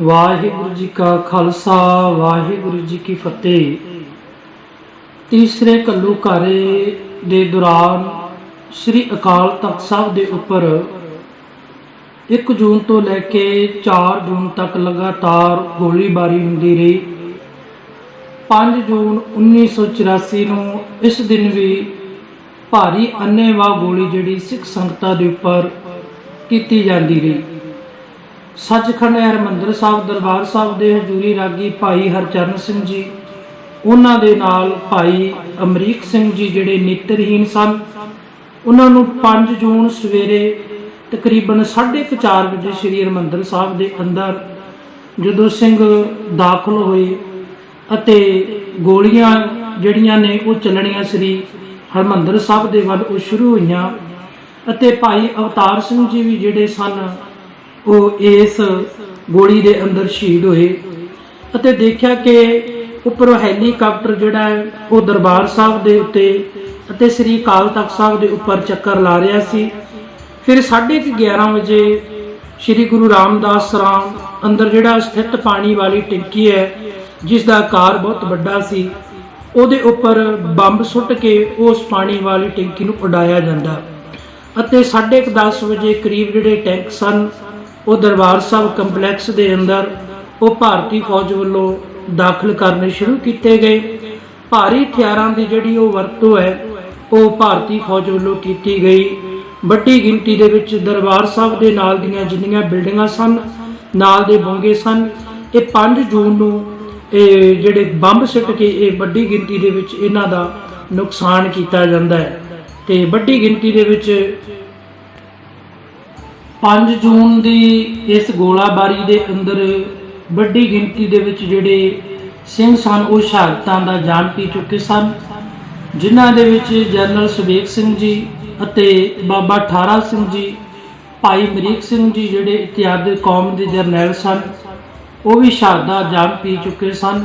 ਵਾਹਿਗੁਰੂ ਜੀ ਕਾ ਖਾਲਸਾ, ਵਾਹਿਗੁਰੂ ਜੀ ਕੀ ਫਤਿਹ। ਤੀਸਰੇ ਕੱਲੂ ਘਾਰੇ ਦੇ ਦੌਰਾਨ ਸ੍ਰੀ ਅਕਾਲ ਤਖਤ ਸਾਹਿਬ ਦੇ ਉੱਪਰ 1 ਜੂਨ ਤੋਂ ਲੈ ਕੇ 4 ਜੂਨ ਤੱਕ ਲਗਾਤਾਰ ਗੋਲੀਬਾਰੀ ਹੁੰਦੀ ਰਹੀ। 5 ਜੂਨ 1984 ਨੂੰ ਇਸ ਦਿਨ ਵੀ ਭਾਰੀ ਅੰਨ੍ਹੇਵਾਹ ਗੋਲੀ ਜਿਹੜੀ ਸਿੱਖ ਸੰਗਤਾਂ ਦੇ ਉੱਪਰ ਕੀਤੀ ਜਾਂਦੀ ਰਹੀ। ਸੱਚਖੰਡ ਹਰਿਮੰਦਰ ਸਾਹਿਬ ਦਰਬਾਰ ਸਾਹਿਬ ਦੇ ਹਜ਼ੂਰੀ ਰਾਗੀ ਭਾਈ ਹਰਚਰਨ ਸਿੰਘ ਜੀ, ਉਹਨਾਂ ਦੇ ਨਾਲ ਭਾਈ ਅਮਰੀਕ ਸਿੰਘ ਜੀ ਜਿਹੜੇ ਨੇਤਰਹੀਨ ਸਨ। ਉਹਨਾਂ ਨੂੰ 5 ਜੂਨ ਸਵੇਰੇ ਤਕਰੀਬਨ 4:30 ਵਜੇ ਸ੍ਰੀ ਹਰਿਮੰਦਰ ਸਾਹਿਬ ਦੇ ਅੰਦਰ ਜਦੋਂ ਸਿੰਘ ਦਾਖਲ ਹੋਏ ਅਤੇ ਗੋਲੀਆਂ ਜਿਹੜੀਆਂ ਨੇ ਉਹ ਚੱਲਣੀਆਂ ਸ੍ਰੀ ਹਰਮੰਦਰ ਸਾਹਿਬ ਦੇ ਵੱਲ ਉਹ ਸ਼ੁਰੂ ਹੋਈਆਂ ਅਤੇ ਭਾਈ ਅਵਤਾਰ ਸਿੰਘ ਜੀ ਵੀ ਜਿਹੜੇ ਸਨ ਉਹ ਇਸ ਗੋਲੀ ਦੇ ਅੰਦਰ ਸ਼ਹੀਦ ਹੋਏ। ਅਤੇ ਦੇਖਿਆ ਕਿ ਉੱਪਰੋਂ ਹੈਲੀਕਾਪਟਰ ਜਿਹੜਾ ਹੈ, ਉਹ ਦਰਬਾਰ ਸਾਹਿਬ ਦੇ ਉੱਤੇ ਅਤੇ ਸ੍ਰੀ ਅਕਾਲ ਤਖਤ ਸਾਹਿਬ ਦੇ ਉੱਪਰ ਚੱਕਰ ਲਾ ਰਿਹਾ ਸੀ। ਫਿਰ 11:30 ਵਜੇ ਸ੍ਰੀ ਗੁਰੂ ਰਾਮਦਾਸ ਸਰਾਮ ਅੰਦਰ ਜਿਹੜਾ ਸਥਿਤ ਪਾਣੀ ਵਾਲੀ ਟੈਂਕੀ ਹੈ, ਜਿਸ ਦਾ ਆਕਾਰ ਬਹੁਤ ਵੱਡਾ ਸੀ, ਉਹਦੇ ਉੱਪਰ ਬੰਬ ਸੁੱਟ ਕੇ ਉਸ ਪਾਣੀ ਵਾਲੀ ਟੈਂਕੀ ਨੂੰ ਉਡਾਇਆ ਜਾਂਦਾ। ਅਤੇ 10:30 ਵਜੇ ਕਰੀਬ ਜਿਹੜੇ ਟੈਂਕ ਸਨ ਉਹ ਦਰਬਾਰ ਸਾਹਿਬ ਕੰਪਲੈਕਸ ਦੇ ਅੰਦਰ ਉਹ ਭਾਰਤੀ ਫੌਜ ਵੱਲੋਂ ਦਾਖਲ ਕਰਨੇ ਸ਼ੁਰੂ ਕੀਤੇ ਗਏ। ਭਾਰੀ ਹਥਿਆਰਾਂ ਦੀ ਜਿਹੜੀ ਉਹ ਵਰਤੋਂ ਹੈ, ਉਹ ਭਾਰਤੀ ਫੌਜ ਵੱਲੋਂ ਕੀਤੀ ਗਈ। ਵੱਡੀ ਗਿਣਤੀ ਦੇ ਵਿੱਚ ਦਰਬਾਰ ਸਾਹਿਬ ਦੇ ਨਾਲ ਦੀਆਂ ਜਿੰਨੀਆਂ ਬਿਲਡਿੰਗਾਂ ਸਨ, ਨਾਲ ਦੇ ਬੋਂਗੇ ਸਨ, ਇਹ 5 ਜੂਨ ਨੂੰ ਇਹ ਜਿਹੜੇ ਬੰਬ ਸਿੱਟ ਕੇ ਇਹ ਵੱਡੀ ਗਿਣਤੀ ਦੇ ਵਿੱਚ ਇਹਨਾਂ ਦਾ ਨੁਕਸਾਨ ਕੀਤਾ ਜਾਂਦਾ ਹੈ। ਤੇ ਵੱਡੀ ਗਿਣਤੀ ਦੇ ਵਿੱਚ 5 ਜੂਨ ਦੀ ਇਸ ਗੋਲਾਬਾਰੀ ਦੇ ਅੰਦਰ ਵੱਡੀ ਗਿਣਤੀ ਦੇ ਵਿੱਚ ਜਿਹੜੇ ਸਿੰਘ ਸਨ, ਉਹ ਸ਼ਹਾਦਤਾਂ ਦਾ ਜਾਨ ਪੀ ਚੁੱਕੇ ਸਨ, ਜਿਨ੍ਹਾਂ ਦੇ ਵਿੱਚ ਜਨਰਲ ਸੁਬੇਗ ਸਿੰਘ ਜੀ ਅਤੇ ਬਾਬਾ ਠਾਰਾ ਸਿੰਘ ਜੀ, ਭਾਈ ਮਰੀਕ ਸਿੰਘ ਜੀ ਜਿਹੜੇ ਇਤਿਆਦ ਕੌਮ ਦੇ ਜਰਨੈਲ ਸਨ, ਉਹ ਵੀ ਸ਼ਹਾਦਤਾਂ ਜਾਨ ਪੀ ਚੁੱਕੇ ਸਨ।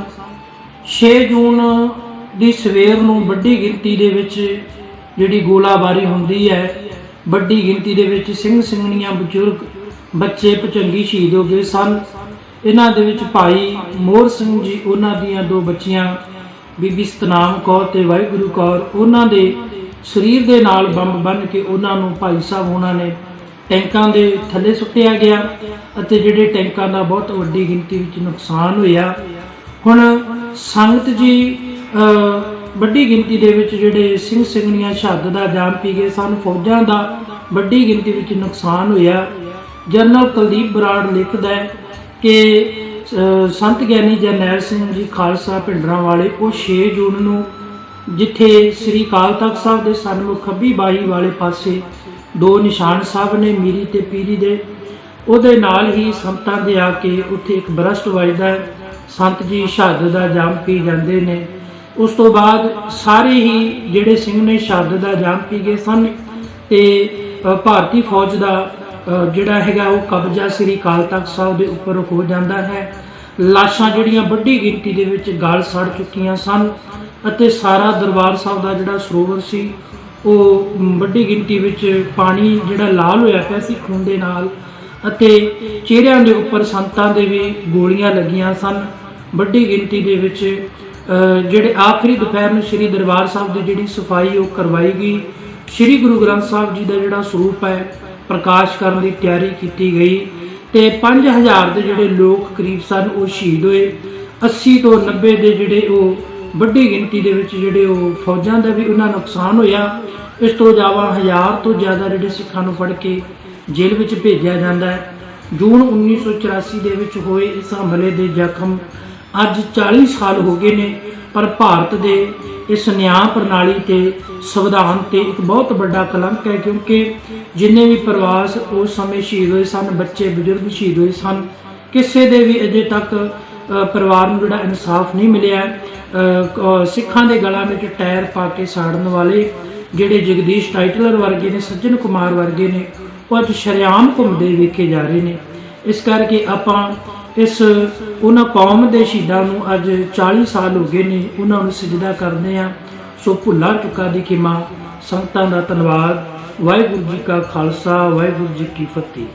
6 ਜੂਨ ਦੀ ਸਵੇਰ ਨੂੰ ਵੱਡੀ ਗਿਣਤੀ ਦੇ ਵਿੱਚ ਜਿਹੜੀ ਗੋਲਾਬਾਰੀ ਹੁੰਦੀ ਹੈ ਵੱਡੀ ਗਿਣਤੀ ਦੇ ਵਿੱਚ ਸਿੰਘ ਸਿੰਘਣੀਆਂ ਬਜ਼ੁਰਗ ਬੱਚੇ ਭਚੰਗੀ ਸ਼ਹੀਦ ਹੋ ਗਏ ਸਨ। ਇਹਨਾਂ ਦੇ ਵਿੱਚ ਭਾਈ ਮੋਹਰ ਸਿੰਘ ਜੀ, ਉਹਨਾਂ ਦੀਆਂ ਦੋ ਬੱਚੀਆਂ, ਬੀਬੀ ਸਤਨਾਮ ਕੌਰ ਤੇ ਵਾਹਿਗੁਰੂ ਕੌਰ, ਉਹਨਾਂ ਦੇ ਸਰੀਰ ਦੇ ਨਾਲ ਬੰਬ ਬੰਨ ਕੇ ਉਹਨਾਂ ਨੂੰ ਭਾਈ ਸਾਹਿਬ ਉਹਨਾਂ ਨੇ ਟੈਂਕਾਂ ਦੇ ਥੱਲੇ ਸੁੱਟਿਆ ਗਿਆ ਅਤੇ ਜਿਹੜੇ ਟੈਂਕਾਂ ਦਾ ਬਹੁਤ ਵੱਡੀ ਗਿਣਤੀ ਵਿੱਚ ਨੁਕਸਾਨ ਹੋਇਆ। ਹੁਣ ਸੰਗਤ ਜੀ ਵੱਡੀ ਗਿਣਤੀ ਦੇ ਵਿੱਚ ਜਿਹੜੇ ਸਿੰਘ ਸਿੰਘਣੀਆਂ ਸ਼ਹਾਦਤ ਦਾ ਜਾਮ ਪੀ ਗਏ ਸਨ, ਫੌਜਾਂ ਦਾ ਵੱਡੀ ਗਿਣਤੀ ਵਿੱਚ ਨੁਕਸਾਨ ਹੋਇਆ। ਜਨਰਲ ਕੁਲਦੀਪ ਬਰਾੜ ਲਿਖਦਾ ਹੈ ਕਿ ਸੰਤ ਗਿਆਨੀ ਜਰਨੈਲ ਸਿੰਘ ਜੀ ਖਾਲਸਾ ਪਿੰਡਰਾਂ ਵਾਲੇ ਉਹ 6 ਜੂਨ ਨੂੰ ਜਿੱਥੇ ਸ੍ਰੀ ਅਕਾਲ ਤਖਤ ਸਾਹਿਬ ਦੇ ਸਨਮੁਖ ਖੱਬੀ ਬਾਈ ਵਾਲੇ ਪਾਸੇ ਦੋ ਨਿਸ਼ਾਨ ਸਾਹਿਬ ਨੇ ਮੀਰੀ ਤੇ ਪੀਰੀ ਦੇ, ਉਹਦੇ ਨਾਲ ਹੀ ਸੰਤਾਂ ਦੇ ਆ ਕੇ ਉੱਥੇ ਇੱਕ ਬਰਸਟ ਵੱਜਦਾ ਸੰਤ ਜੀ ਸ਼ਹਾਦਤ ਦਾ ਜਾਮ ਪੀ ਜਾਂਦੇ ਨੇ। ਉਸ ਤੋਂ ਬਾਅਦ ਸਾਰੇ ਹੀ ਜਿਹੜੇ ਸਿੰਘ ਨੇ ਸ਼ਹਾਦਤ ਦਾ ਜਾਮ ਪੀ ਗਏ ਸਨ ਤੇ ਭਾਰਤੀ ਫੌਜ ਦਾ ਜਿਹੜਾ ਹੈਗਾ ਉਹ ਕਬਜ਼ਾ ਸ੍ਰੀ ਅਕਾਲ ਤਖਤ ਸਾਹਿਬ ਦੇ ਉੱਪਰ ਹੋ ਜਾਂਦਾ ਹੈ। ਲਾਸ਼ਾਂ ਜਿਹੜੀਆਂ ਵੱਡੀ ਗਿਣਤੀ ਦੇ ਵਿੱਚ ਗਾਲ ਸੜ ਚੁੱਕੀਆਂ ਸਨ ਅਤੇ ਸਾਰਾ ਦਰਬਾਰ ਸਾਹਿਬ ਦਾ ਜਿਹੜਾ ਸਰੋਵਰ ਸੀ, ਉਹ ਵੱਡੀ ਗਿਣਤੀ ਵਿੱਚ ਪਾਣੀ ਜਿਹੜਾ ਲਾਲ ਹੋਇਆ ਪਿਆ ਸੀ ਖੂਨ ਦੇ ਨਾਲ ਅਤੇ ਚਿਹਰਿਆਂ ਦੇ ਉੱਪਰ ਸੰਤਾਂ ਦੇ ਵੀ ਗੋਲੀਆਂ ਲੱਗੀਆਂ ਸਨ। ਵੱਡੀ ਗਿਣਤੀ ਦੇ ਵਿੱਚ ਜਿਹੜੇ ਆਖਰੀ ਦੁਪਹਿਰ ਨੂੰ ਸ੍ਰੀ ਦਰਬਾਰ ਸਾਹਿਬ ਦੀ ਜਿਹੜੀ ਸਫ਼ਾਈ ਉਹ ਕਰਵਾਈ ਗਈ। ਸ੍ਰੀ ਗੁਰੂ ਗ੍ਰੰਥ ਸਾਹਿਬ ਜੀ ਦਾ ਜਿਹੜਾ ਸਰੂਪ ਹੈ, ਪ੍ਰਕਾਸ਼ ਕਰਨ ਦੀ ਤਿਆਰੀ ਕੀਤੀ ਗਈ ਤੇ 5000 ਦੇ ਜਿਹੜੇ ਲੋਕ ਕਰੀਬ ਸਨ ਉਹ ਸ਼ਹੀਦ ਹੋਏ। 80 ਤੋਂ 90 ਦੇ ਜਿਹੜੇ ਉਹ ਵੱਡੀ ਗਿਣਤੀ ਦੇ ਵਿੱਚ ਜਿਹੜੇ ਉਹ ਫੌਜਾਂ ਦਾ ਵੀ ਉਹਨਾਂ ਨੁਕਸਾਨ ਹੋਇਆ। ਇਸ ਤੋਂ ਇਲਾਵਾ ਹਜ਼ਾਰ ਤੋਂ ਜ਼ਿਆਦਾ ਜਿਹੜੇ ਸਿੱਖਾਂ ਨੂੰ ਫੜ ਕੇ ਜੇਲ੍ਹ ਵਿੱਚ ਭੇਜਿਆ ਜਾਂਦਾ ਹੈ। ਜੂਨ 1984 ਦੇ ਵਿੱਚ ਹੋਏ ਇਸ ਹਮਲੇ ਦੇ ਜ਼ਖਮ ਅੱਜ 40 ਸਾਲ ਹੋ ਗਏ ਨੇ, ਪਰ ਭਾਰਤ ਦੇ ਇਸ ਨਿਆਂ ਪ੍ਰਣਾਲੀ ਤੇ ਸੰਵਿਧਾਨ ਤੇ ਇੱਕ ਬਹੁਤ ਵੱਡਾ ਕਲੰਕ ਹੈ, ਕਿਉਂਕਿ ਜਿੰਨੇ ਵੀ ਪ੍ਰਵਾਸ ਉਸ ਸਮੇਂ ਸ਼ਹੀਦ ਹੋਏ ਸਨ, ਬੱਚੇ, ਬਜ਼ੁਰਗ ਸ਼ਹੀਦ ਹੋਏ ਸਨ, ਕਿਸੇ ਦੇ ਵੀ ਅਜੇ ਤੱਕ ਪਰਿਵਾਰ ਨੂੰ ਜਿਹੜਾ ਇਨਸਾਫ ਨਹੀਂ ਮਿਲਿਆ ਸਿੱਖਾਂ ਦੇ ਗਲਾਂ ਵਿੱਚ ਟਾਇਰ ਪਾ ਕੇ ਸਾੜਨ ਵਾਲੇ ਜਿਹੜੇ ਜਗਦੀਸ਼ ਟਾਈਟਲਰ ਵਰਗੇ ਨੇ, ਸੱਜਣ ਕੁਮਾਰ ਵਰਗੇ ਨੇ, ਉਹ ਅੱਜ ਸ਼ਰੇਆਮ ਘੁੰਮਦੇ ਵੇਖੇ ਜਾ ਰਹੇ ਨੇ। ਇਸ ਕਰਕੇ ਆਪਾਂ ਇਸ ਉਹਨਾਂ ਕੌਮ ਦੇ ਸ਼ਹੀਦਾਂ ਨੂੰ ਅੱਜ 40 ਸਾਲ ਹੋ ਗਏ ਨੇ ਉਹਨਾਂ ਨੂੰ ਸਜਦਾ ਕਰਦੇ ਆ ਸੋ ਭੁੱਲਾ ਚੁੱਕਾ ਦੀ ਕਿਮਾ ਸੰਗਤਾਂ ਦਾ ਧੰਨਵਾਦ। ਵਾਹਿਗੁਰੂ ਜੀ ਕਾ ਖਾਲਸਾ, ਵਾਹਿਗੁਰੂ ਜੀ ਕੀ ਫਤਿਹ।